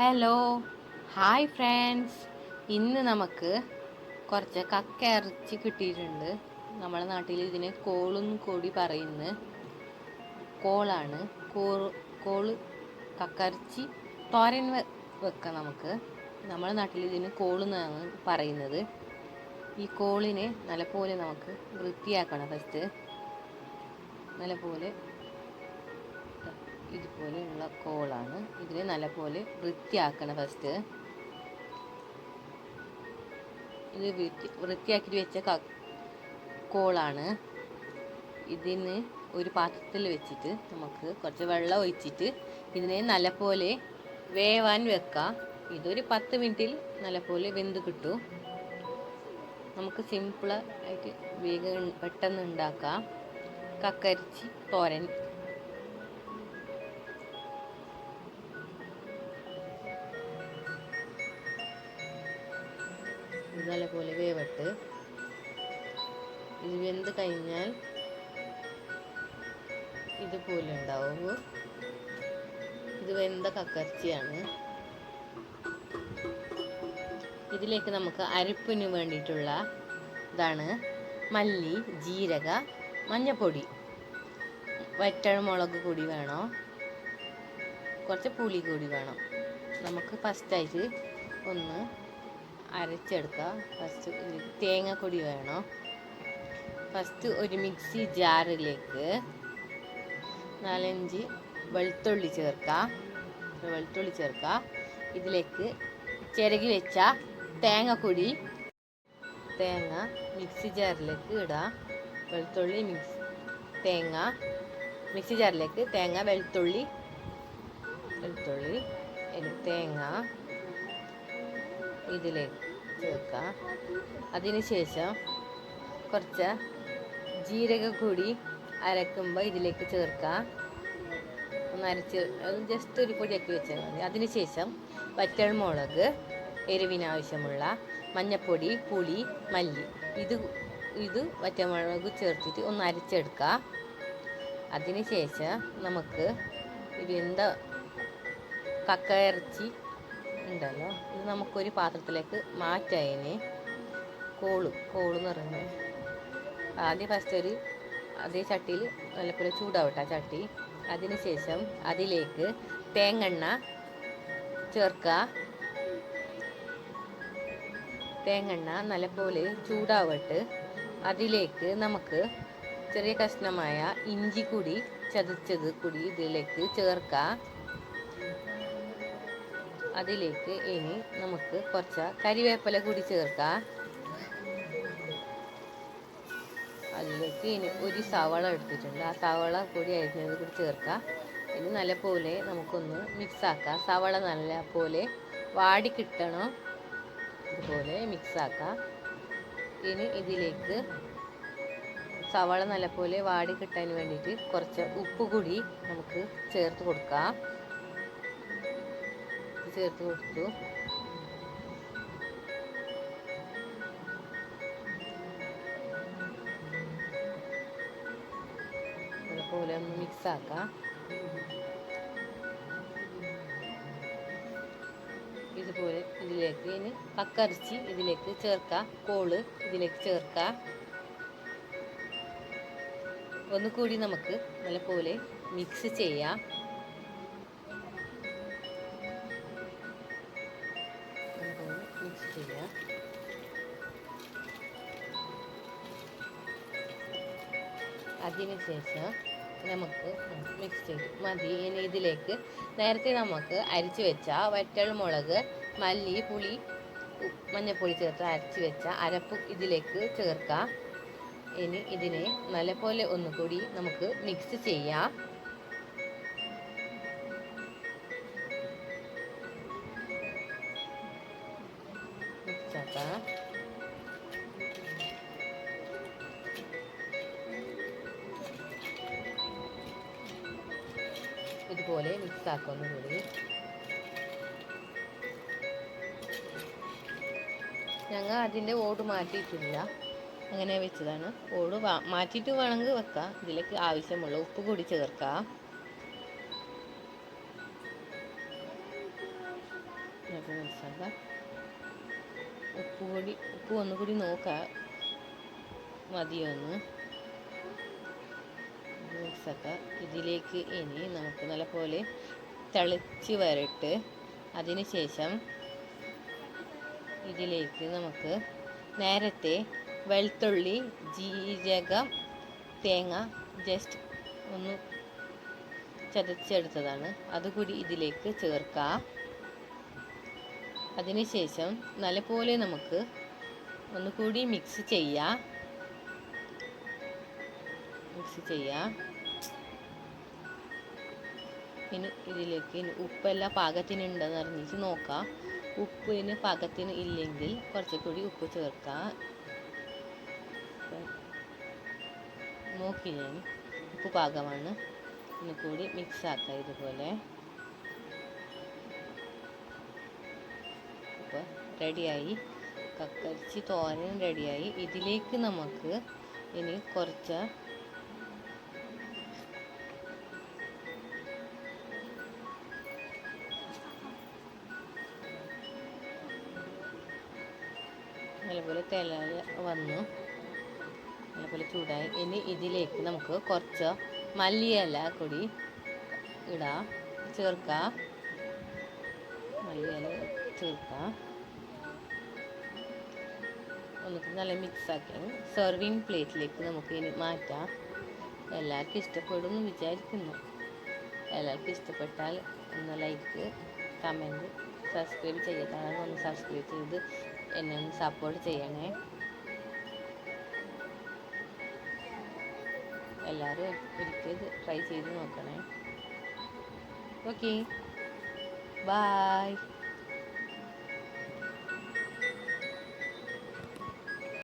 Hello hi friends ഇന്ന് നമുക്ക് കുറച്ച് കക്ക ഇറച്ചി കിട്ടിയിട്ടുണ്ട്. നമ്മുടെ നാട്ടിൽ ഇതിന് കോളും കൂടി പറയുന്ന. കോളാണ്. കോൾ കക്കയിറച്ചി തോരൻ വെക്കാം നമുക്ക്. നമ്മുടെ നാട്ടിൽ ഇതിന് കോളെന്നാണ് പറയുന്നത്. ഈ കോളിനെ നല്ലപോലെ നമുക്ക് വൃത്തിയാക്കണം ഫസ്റ്റ് നല്ലപോലെ ഇതുപോലെയുള്ള കോളാണ്. ഇതിനെ നല്ലപോലെ വൃത്തിയാക്കണം ഫസ്റ്റ് ഇത് വൃത്തി വൃത്തിയാക്കിയിട്ട് വെച്ച കോളാണ്. ഇതിന് ഒരു പാത്രത്തിൽ വെച്ചിട്ട് നമുക്ക് കുറച്ച് വെള്ളം ഒഴിച്ചിട്ട് ഇതിനെ നല്ലപോലെ വേവാൻ വെക്കാം. ഇതൊരു പത്ത് മിനിറ്റിൽ നല്ലപോലെ വെന്ത് കിട്ടും. നമുക്ക് സിമ്പിൾ ആയിട്ട് വേഗം പെട്ടെന്ന് ഉണ്ടാക്കാം. കക്കരിച്ചി തോരൻ ഇത് നല്ലപോലെ വേവട്ട് ഇത് വെന്ത് കഴിഞ്ഞാൽ ഇതുപോലെ ഉണ്ടാവും. ഇത് വെന്ത കക്കർച്ചിയാണ്. ഇതിലേക്ക് നമുക്ക് അരപ്പിന് വേണ്ടിയിട്ടുള്ള ഇതാണ് മല്ലി ജീരക മഞ്ഞപ്പൊടി. വറ്റൽമുളക് കൂടി വേണം? കുറച്ച് പുളി കൂടി വേണം. നമുക്ക് ഫസ്റ്റായിട്ട് ഒന്ന് അരച്ചെടുക്കുക ഫസ്റ്റ് തേങ്ങക്കൊടി വേണം. ഫസ്റ്റ് ഒരു മിക്സി ജാറിലേക്ക് നാലഞ്ച് വെളുത്തുള്ളി ചേർക്കുക വെളുത്തുള്ളി ചേർക്കുക ഇതിലേക്ക് ചിരകി വെച്ച തേങ്ങക്കൊടി തേങ്ങ മിക്സി ജാറിലേക്ക് ഇടാം. വെളുത്തുള്ളി മിക്സ് തേങ്ങ മിക്സി ജാറിലേക്ക് തേങ്ങ വെളുത്തുള്ളി വെളുത്തുള്ളി തേങ്ങ ഇതിലേക്ക് ചേർക്കാം. അതിനുശേഷം കുറച്ച് ജീരകം കൂടി അരക്കുമ്പോൾ ഇതിലേക്ക് ചേർക്കാം. ഒന്ന് അരച്ച് ജസ്റ്റ് ഒരു പൊടിയാക്കി വെച്ചാൽ മതി. അതിനുശേഷം വറ്റൽമുളക് എരിവിനാവശ്യമുള്ള മഞ്ഞപ്പൊടി പുളി മല്ലി. ഇത് ഇത് വറ്റൽമുളക് ചേർത്തിട്ട് ഒന്ന് അരച്ചെടുക്കുക അതിനുശേഷം നമുക്ക് ഇത് എന്താ കക്ക ഇറച്ചി ഉണ്ടല്ലോ. ഇത് നമുക്കൊരു പാത്രത്തിലേക്ക് മാറ്റായതിന് കോൾ കോൾ എന്ന് പറയുന്നത്. ആദ്യം ഫസ്റ്റ് ഒരു അതേ ചട്ടിയിൽ നല്ലപോലെ ചൂടാവട്ടെ ആ ചട്ടി. അതിന് ശേഷം അതിലേക്ക് തേങ്ങെണ്ണ ചേർക്കുക. തേങ്ങെണ്ണ നല്ലപോലെ ചൂടാവട്ട് അതിലേക്ക് നമുക്ക് ചെറിയ കഷ്ണമായ ഇഞ്ചി കൂടി ചതച്ചത് കൂടി ഇതിലേക്ക് ചേർക്കാം അതിലേക്ക് ഇനി നമുക്ക് കുറച്ച് കരിവേപ്പില കൂടി ചേർക്കാം. അതിലേക്ക് ഇനി ഒരു സവള എടുത്തിട്ടുണ്ട്. ആ സവള കൂടി അരിഞ്ഞത് കൂടി ചേർക്കാം. ഇനി നല്ലപോലെ നമുക്കൊന്ന് മിക്സ് ആക്കാം. സവള നല്ലപോലെ വാടി കിട്ടണം. ഇതുപോലെ മിക്സ് ആക്കാം. ഇനി ഇതിലേക്ക് സവള നല്ലപോലെ വാടി കിട്ടാൻ വേണ്ടിയിട്ട് കുറച്ച് ഉപ്പ് കൂടി നമുക്ക് ചേർത്ത് കൊടുക്കാം. ചേർത്ത് കൊടുത്തു. അതുപോലെ ഒന്ന് മിക്സ് ആക്കാം. ഇതുപോലെ ഇതിലേക്ക് ഇനി കക്കറിച്ചി ഇതിലേക്ക് ചേർക്കാം. കോൾ ഇതിലേക്ക് ചേർക്കാം. ഒന്നുകൂടി നമുക്ക് നല്ലപോലെ മിക്സ് ചെയ്യാം. ചെയ്യാം. അതിനുശേഷം നമുക്ക് മിക്സ് ചെയ്ത് മതി. ഇനി ഇതിലേക്ക് നേരത്തെ നമുക്ക് അരിച്ചു വെച്ച വറ്റൽ മുളക് മല്ലി പുളി മഞ്ഞൾപ്പൊടി ചേർത്ത് അരച്ച് വെച്ച അരപ്പ് ഇതിലേക്ക് ചേർക്കാം. ഇനി ഇതിനെ നല്ലപോലെ ഒന്നുകൂടി നമുക്ക് മിക്സ് ചെയ്യാം. ഇതുപോലെ മിക്സ് ആക്കുന്നു കൂടി. ഞങ്ങൾ അതിന്റെ ഓട് മാറ്റിയിട്ടില്ല. അങ്ങനെ വെച്ചതാണ്. ഓട് മാറ്റിയിട്ട് വേണമെങ്കിൽ വെക്കാം. ഇതിലേക്ക് ആവശ്യമുള്ള ഉപ്പ് കൂടി ചേർക്കാം. ഉപ്പ് കൂടി ഉപ്പ് ഒന്നുകൂടി നോക്കാം. മതിയൊന്ന് മിക്സാക്കാം ഇതിലേക്ക് ഇനി നമുക്ക് നല്ലപോലെ തിളച്ച് വരട്ട്. അതിന് ശേഷം ഇതിലേക്ക് നമുക്ക് നേരത്തെ വെളുത്തുള്ളി ജീരകം തേങ്ങ ജസ്റ്റ് ഒന്ന് ചതച്ചെടുത്തതാണ്. അതുകൂടി ഇതിലേക്ക് ചേർക്കാം. അതിനുശേഷം നല്ലപോലെ നമുക്ക് ഒന്നുകൂടി മിക്സ് ചെയ്യാം. മിക്സ് ചെയ്യാം. ഇനി ഇതിലേക്ക് ഉപ്പെല്ലാം പാകത്തിനുണ്ടെന്ന് അറിഞ്ഞിട്ട് നോക്കാം. ഉപ്പിന് പാകത്തിന് ഇല്ലെങ്കിൽ കുറച്ചുകൂടി ഉപ്പ് ചേർക്കാം. നോക്കില്ലേ ഉപ്പ് പാകമാണ്. ഇനി കൂടി മിക്സ് ആക്കാം ഇതുപോലെ. ഇപ്പോൾ റെഡിയായി കക്കരിച്ചി തോരൻ റെഡിയായി ഇതിലേക്ക് നമുക്ക് ഇനി കുറച്ച് നല്ലപോലെ തില വന്നു. നല്ലപോലെ ചൂടായി. ഇനി ഇതിലേക്ക് നമുക്ക് കുറച്ച് മല്ലിയില കൂടി ഇടാം. ചേർക്കാം. മല്ലിയില ചേർക്കാം. എന്നിട്ട് നല്ല മിക്സ് ആക്കിയാണ് സെർവിങ് പ്ലേറ്റിലേക്ക് നമുക്ക് ഇനി മാറ്റാം. എല്ലാവർക്കും ഇഷ്ടപ്പെടും എന്ന് വിചാരിക്കുന്നു. എല്ലാവർക്കും ഇഷ്ടപ്പെട്ടാൽ ഒന്ന് ലൈക്ക് കമന്റ് സബ്സ്ക്രൈബ് ചെയ്യാത്തതാണ് ഒന്ന് സബ്സ്ക്രൈബ് ചെയ്ത് എന്നെ ഒന്ന് സപ്പോർട്ട് ചെയ്യണേ. എല്ലാവരും ഒരിക്കൽ ട്രൈ ചെയ്ത് നോക്കണേ. Okay bye